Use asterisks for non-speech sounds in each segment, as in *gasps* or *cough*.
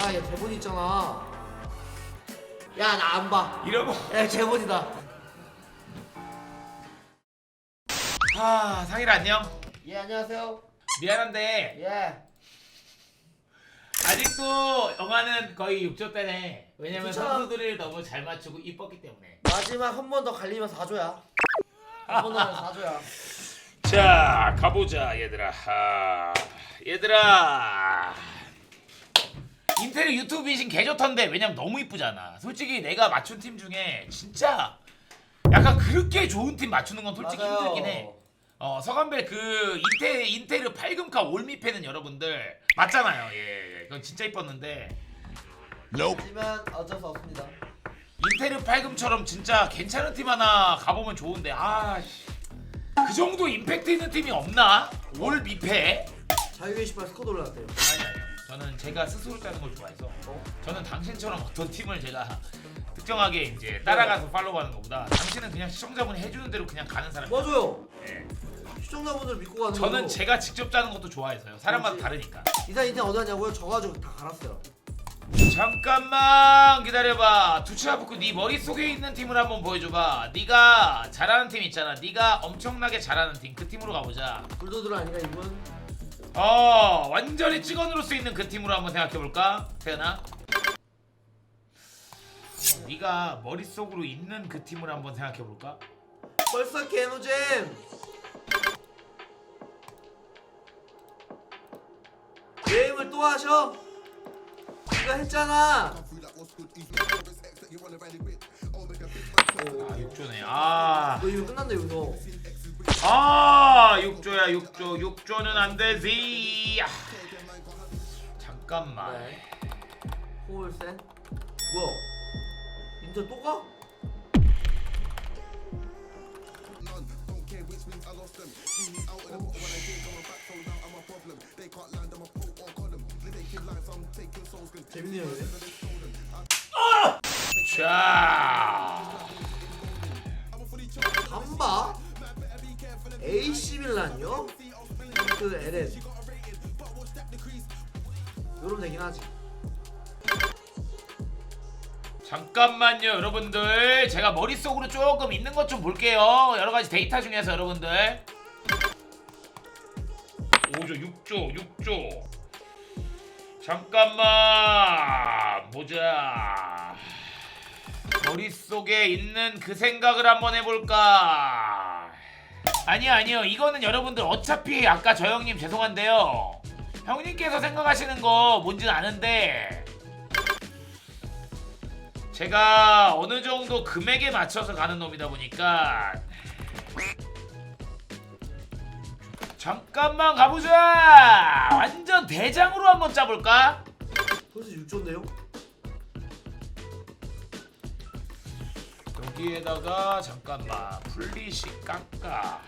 야, 얘 대본 있잖아. 야, 나 안 봐. 이러고 야, 대본이다. 아 상일 안녕 예, 안녕하세요. 미안한데 예. 아직도 영화는 거의 6조 때네 왜냐면 그쵸. 선수들이 너무 잘 맞추고 이뻤기 때문에 마지막 한 번 더 갈리면 4조야. 한 번더 하면 4조야. *laughs* 자 가보자 얘들아 아, 얘들아 인텔 유튜브 비신 개좋던데 왜냐면 너무 이쁘잖아 솔직히 내가 맞춘 팀 중에 진짜 약간 그렇게 좋은 팀 맞추는 건 솔직히 맞아요. 힘들긴 해 어, 서간벨 그 인텔 인테르 8금카 올미패는 여러분들 맞잖아요. 예, 그건 진짜 이뻤는데 하지만 어쩔 수 없습니다. 인테르 8금처럼 진짜 괜찮은 팀 하나 가보면 좋은데 아, 씨. 그 정도 임팩트 있는 팀이 없나? 올 미패? 자유의 신발 스쿼드 올라갔대요. 아니 아니요. 저는 제가 스스로 짜는 걸 좋아해서 어? 저는 당신처럼 어떤 팀을 제가 특정하게 이제 따라가서 팔로우하는 것보다 당신은 그냥 시청자분이 해주는 대로 그냥 가는 사람. 맞아요. 예. 시청자분들 믿고 가는 저는 거고. 제가 직접 짜는 것도 좋아해서요. 사람마다 그렇지. 다르니까. 이사 인생 어디 갔냐고요? 져가지고 다 갈았어요. 잠깐만 기다려봐 두치아프크 네 머릿속에 있는 팀을 한번 보여줘봐 네가 잘하는 팀 있잖아 네가 엄청나게 잘하는 팀 그 팀으로 가보자 불도들 아니가 이분? 어 완전히 찍어 누를 수 있는 그 팀으로 한번 생각해볼까 태연아 네가 머릿속으로 있는 그 팀을 한번 생각해볼까 벌써 개노잼. 게임을 또 하셔? 네가 했잖아. 아 6조네 아 너 이거 끝난다 이거. 아 6조야 6조 6조는 안 되지 아, 잠깐만 네. 홀센. 뭐야? 인터 또 가? 재밌네요. 자 AC 밀란이요? 그 LN 요럼 되긴 하지. 잠깐만요 여러분들. 제가 머릿속으로 조금 있는 것 좀 볼게요. 여러가지 데이터 중에서 여러분들. 5조 6조 6조. 잠깐만. 보자. 머릿속에 있는 그 생각을 한번 해볼까 아니요 아니요 이거는 여러분들 어차피 아까 저 형님 죄송한데요 형님께서 생각하시는 거 뭔지는 아는데 제가 어느 정도 금액에 맞춰서 가는 놈이다 보니까 잠깐만 가보자 완전 대장으로 한번 짜볼까? 벌써 6조인데요? 여기에다가 잠깐만 플리시 깎아. 잠깐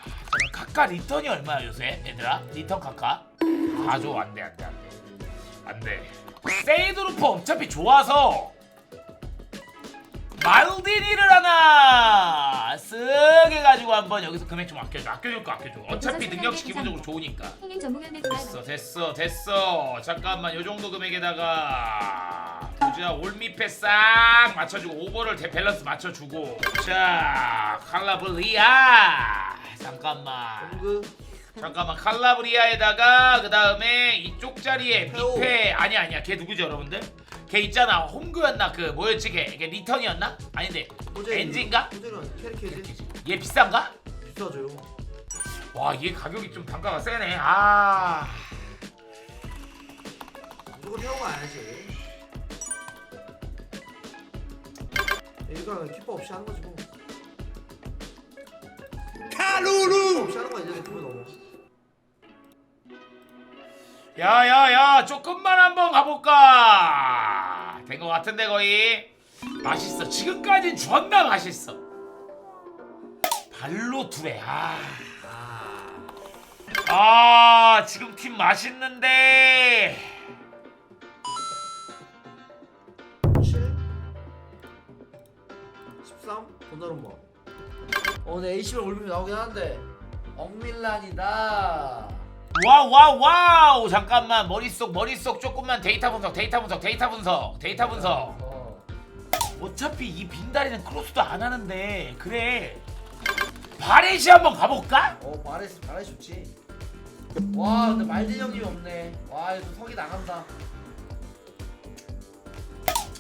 카카 리턴이 얼마야 요새? 얘들아? 리턴 카카? 4조 안돼 안돼 안돼. 안돼. 세이드루프 어차피 좋아서 말디니를 하나! 쓱 해가지고 한번 여기서 금액 좀 아껴줘 아껴줄 거 아껴줘. 어차피 능력치 기본적으로 좋으니까. 행인 전문연대 됐어 됐어 됐어. 잠깐만 요 정도 금액에다가 보자 올미패 싹 맞춰주고 오버를 대 밸런스 맞춰주고. 자 칼라블리아! 잠깐만. 공그? 잠깐만 칼라브리아에다가 그 다음에 이쪽 자리에. 미패. 아니 아니야. 걔 누구지 여러분들? 걔 있잖아. 홈그였나? 그 뭐였지? 걔? 걔 리턴이었나? 아닌데. 엔진가? 호재는 캐릭터지? 얘 비싼가? 비싸죠 와 얘 가격이 좀 단가가 세네. 아. 무조건 태우고 가야지. 이거는 키퍼 없이 하는 거지 뭐. 카루루! 없이 하는 거 이제 그거 넘어 야야야 조금만 한번 가볼까 된 것 같은데 거의. 맛있어. 지금까진 존나 맛있어. 발로 두레. 아. 아. 지금 팀 맛있는데. 7 13 도나룸마 어 근데 A심을 올리면 나오긴 하는데. 억밀란이다 와우 와우 와우 잠깐만 머릿속 머릿속 조금만 데이터 분석 데이터 분석 데이터 분석 데이터 분석 어. 어차피 이 빈다리는 크로스도 안 하는데 그래 바레시 한번 가볼까? 어 바레스 바레 좋지. 와 근데 말대 형님이 없네. 와 이거 석이 나간다.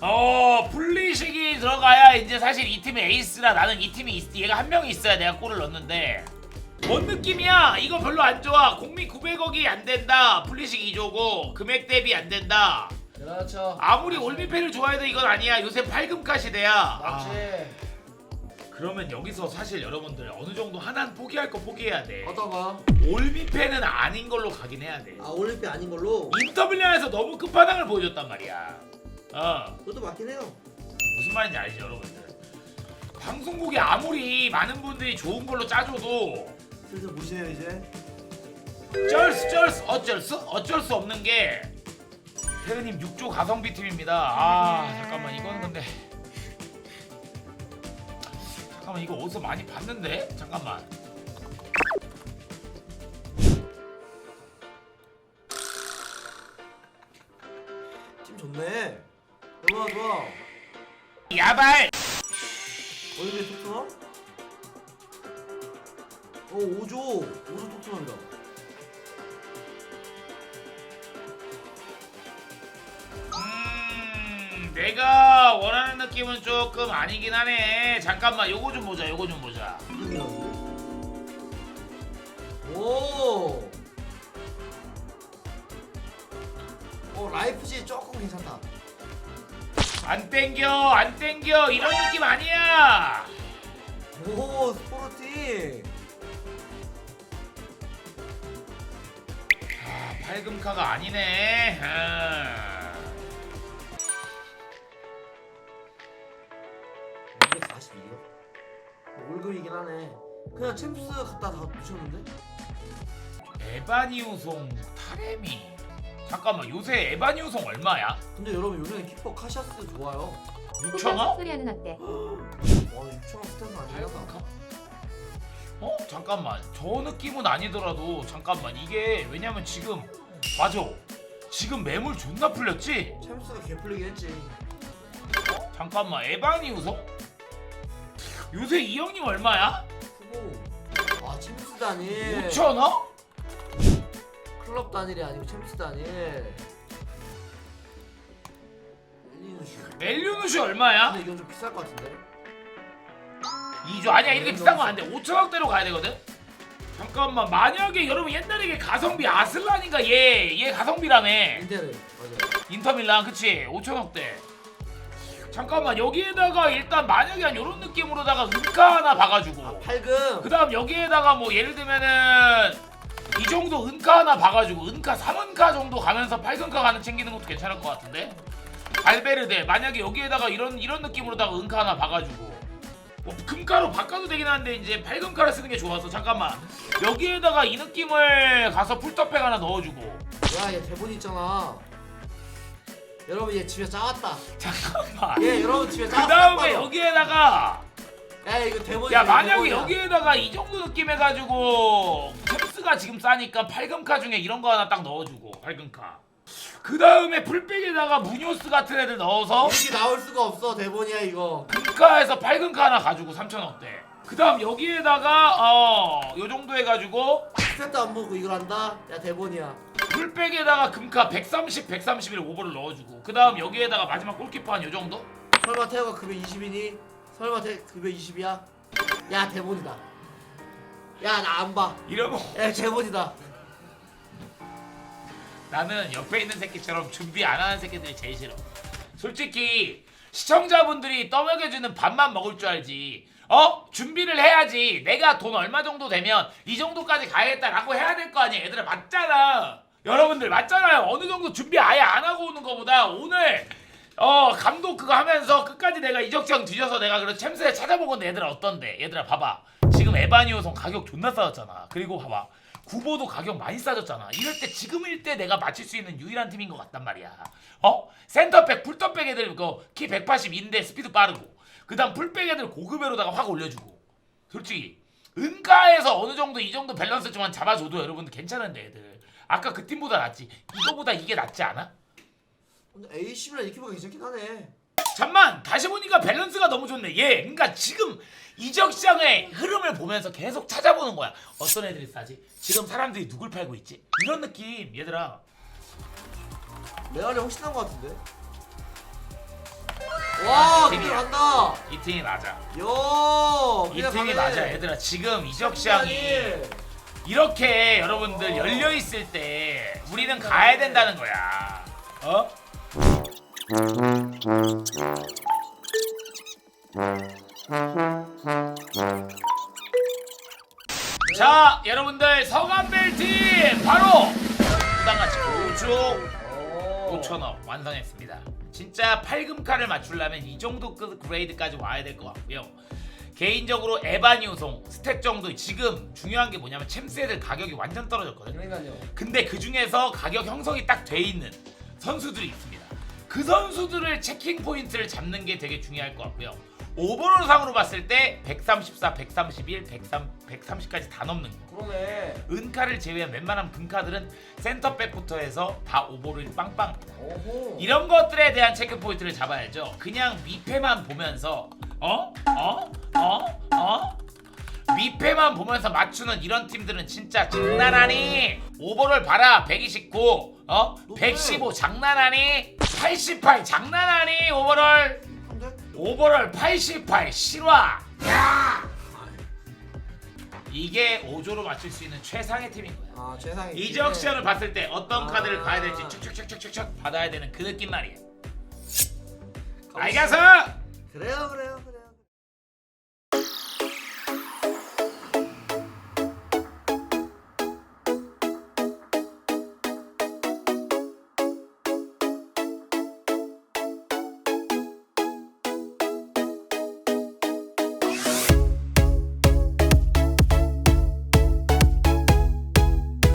어 플리식이 들어가야 이제 사실 이 팀의 에이스라 나는 이 팀이 있, 얘가 한 명이 있어야 내가 골을 넣는데 뭔 느낌이야? 이거 별로 안 좋아. 공미 900억이 안 된다. 플리식 2조고. 금액 대비 안 된다. 그렇죠. 아무리 올미패를 좋아해도 이건 아니야. 요새 팔금가 시대야. 맞지. 아, 그러면 여기서 사실 여러분들 어느 정도 하나는 포기할 거 포기해야 돼. 거? 올미패는 아닌 걸로 가긴 해야 돼. 아 올림픽 아닌 걸로. 인터밀란에서 너무 끝판왕을 보여줬단 말이야. 어. 그것도 맞긴 해요. 무슨 말인지 알죠 여러분들? 방송국이 아무리 많은 분들이 좋은 걸로 짜줘도 슬슬 무시해요 이제. 쩔수 쩔수 어쩔 수 어쩔 수 없는 게 태그님 6조 가성비 팀입니다. 아 잠깐만 이거는 근데 잠깐만 이거 어디서 많이 봤는데? 잠깐만. 팀 좋네. 좋아 좋아. 야발 5조 5조 토트넘이다. 음 내가 원하는 느낌은 조금 아니긴 하네 잠깐만 요거 좀 보자 요거 좀 보자 오. 어 라이프지 조금 괜찮다. 안 땡겨 안 땡겨 이런 느낌 아니야 오 스포르티. 아, 팔금카가 아니네. 아. 242요? 월급이긴 하네. 그냥 챔스 갖다 다 붙였는데? 에바니우송 타레미. 잠깐만 요새 에바니우송 얼마야? 근데 여러분 요새는 키퍼 카시아스 좋아요. 6천원? 소리하는 어때? *gasps* 와 6천원 스탠드 아니야? 어? 잠깐만 저 느낌은 아니더라도 잠깐만 이게 왜냐면 지금 맞아 지금 매물 존나 풀렸지? 챔스가 개풀리긴 했지. 어? 잠깐만 에바니우송? 요새 이 형님 얼마야? 크고. 와 챔스 단일. 5천 원? 클럽 단일이 아니고 챔스 단일. 엘리누슈. 멜류누시 얼마야? 근데 이건 좀 비쌀 것 같은데? 2조 아니야 이렇게 비싼 거안돼 5천원대로 가야 되거든 잠깐만 만약에 여러분 옛날에 이게 가성비 아슬란인가? 얘 얘 가성비라며. 인테르 맞아. 인터밀란 그치? 5천원대. 잠깐만 여기에다가 일단 만약에 한 요런 느낌으로다가 은카 하나 아 봐가지고. 팔금. 그 다음 여기에다가 뭐 예를 들면은 이 정도 은카 하나 봐가지고 은카 3은카 정도 가면서 8금카 가는 챙기는 것도 괜찮을 것 같은데? 발베르데 만약에 여기에다가 이런 이런 느낌으로다가 은카 하나 봐가지고 뭐 금가로 바꿔도 되긴 한데 이제 8금가를 쓰는 게 좋아서 잠깐만 여기에다가 이 느낌을 가서 풀터팩 하나 넣어주고 야얘 대본 있잖아. 여러분 얘 집에 짜왔다. 잠깐만 얘 여러분 집에 그 짜왔다. 다음에 여기에다가 야 이거 대본이. 야 만약에 여기에다가 이 정도 느낌 해가지고 챔스가 지금 싸니까 8금카 중에 이런 거 하나 딱 넣어주고 8금카 그 다음에 풀백에다가 무뇨스 같은 애들 넣어서 이렇게 나올 수가 없어 대본이야 이거. 금카에서 8금카 하나 가지고 3천원대 그 다음 여기에다가 어 요 정도 해가지고 스탯도 안 보고 이걸 한다? 야 대본이야. 풀백에다가 금카 130, 131 오버를 넣어주고 그 다음 여기에다가 마지막 골키퍼 한 요 정도? 설마 태호가 급여 20이니? 설마 태 급여 20이야? 야 대본이다. 야 나 안 봐. 이러면 야 대본이다. 나는 옆에 있는 새끼처럼 준비 안 하는 새끼들이 제일 싫어. 솔직히 시청자분들이 떠먹여주는 밥만 먹을 줄 알지. 어? 준비를 해야지. 내가 돈 얼마 정도 되면 이 정도까지 가야겠다라고 해야 될 거 아니야. 얘들아 맞잖아. 여러분들 맞잖아요. 어느 정도 준비 아예 안 하고 오는 거보다 오늘 어 감독 그거 하면서 끝까지 내가 이적정 뒤져서 내가 그런 챔스에 찾아본 건데 얘들아 어떤데? 얘들아 봐봐. 지금 에바니오송 가격 존나 싸졌잖아. 그리고 봐봐. 구보도 가격 많이 싸졌잖아. 이럴 때 지금일 때 내가 맞출 수 있는 유일한 팀인 것 같단 말이야. 어? 센터백, 풀터백 애들 그키 182인데 스피드 빠르고 그다음 풀백 애들 고급에로다가 확 올려주고 솔직히 은가에서 어느 정도 이 정도 밸런스 좀만 잡아줘도 여러분들 괜찮은데 애들 아까 그 팀보다 낫지. 이거보다 이게 낫지 않아? 근데 A10이랑 이렇게 보기 괜찮긴 하네. 잠만 다시 보니까 밸런스가 너무 좋네. 얘 그러니까 지금 이적 시장의 흐름을 보면서 계속 찾아보는 거야. 어떤 애들이 싸지? 지금 사람들이 누굴 팔고 있지? 이런 느낌 얘들아. 레알이 훨씬 나은 것 같은데. 와, 팀이야. 그대로 간다. 이 팀이 맞아. 야, 이 그냥 팀이 가네. 맞아 얘들아. 지금 이적 시장이 이렇게 여러분들 열려 있을 때 우리는 가야 된다는 거야. 어? 자, 여러분들 성한벨 팀 바로 부당같이 5조 5천억 완성했습니다. 진짜 8금카를 맞추려면 이 정도 그 그레이드까지 와야 될 것 같고요. 개인적으로 에반 유송 스택 정도 지금 중요한 게 뭐냐면 챔스 애들 가격이 완전 떨어졌거든. 그러니까요. 근데 그 중에서 가격 형성이 딱 돼 있는 선수들이 있습니다. 그 선수들을 체킹 포인트를 잡는 게 되게 중요할 것 같고요. 오버롤 상으로 봤을 때 134, 131, 103, 130까지 다 넘는 거. 그러네. 은카를 제외한 웬만한 금카들은 센터백부터 해서 다 오버롤 빵빵. 오호. 이런 것들에 대한 체크 포인트를 잡아야죠. 그냥 미패만 보면서 어? 어? 어? 어? 미패만 보면서 맞추는 이런 팀들은 진짜 장난하니? 오버롤 봐라 129 어? 115 장난하니? 88 장난하니 오버롤 한데? 오버롤 88 실화 야 이게 5조로 맞출 수 있는 최상의 팀인 거야 아, 최상의. 이적 시장을 봤을 때 어떤 아. 카드를 가야 될지 축축축축축 받아야 되는 그 느낌 말이야. 알겠어?